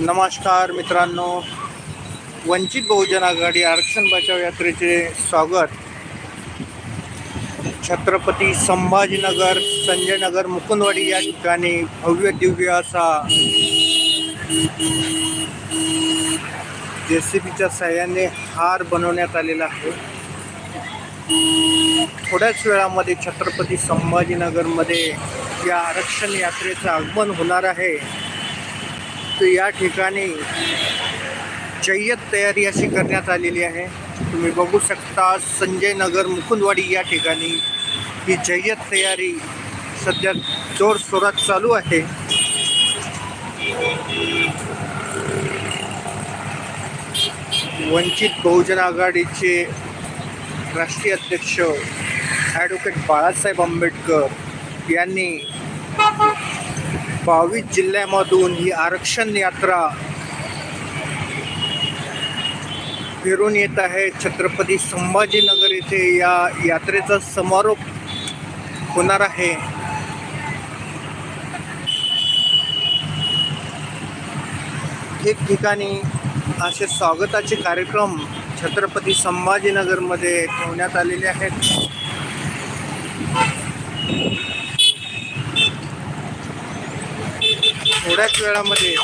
नमस्कार मित्रांनो. वंचित बहुजन आघाडी आरक्षण बचाव यात्रेचे स्वागत. छत्रपती संभाजीनगर संजयनगर मुकुंदवाडी या ठिकाणी भव्य दिव्य असा जे सी बीच्या साह्याने हार बनवण्यात आलेला आहे. थोड्याच वेळामध्ये छत्रपती संभाजीनगरमध्ये या आरक्षण यात्रेचं आगमन होणार आहे. या ठिकाणी जय्यत तयारी अशी करण्यात आलेली आहे. तुम्ही बघू शकता संजय नगर मुकुंदवाडी या ठिकाणी ही जय्यत तयारी सध्या जोरशोरात चालू आहे. वंचित बहुजन आघाडीचे राष्ट्रीय अध्यक्ष ॲडव्होकेट बाळासाहेब आंबेडकर यांनी बावीस जिल्ह्यामधून ही आरक्षण यात्रा फिरून येत आहे. छत्रपती संभाजीनगर येथे या यात्रेचा समारोप होणार आहे. ठिकठिकाणी असे स्वागताचे कार्यक्रम छत्रपती संभाजीनगरमध्ये ठेवण्यात आलेले आहेत. थोड्याच वेळामध्ये.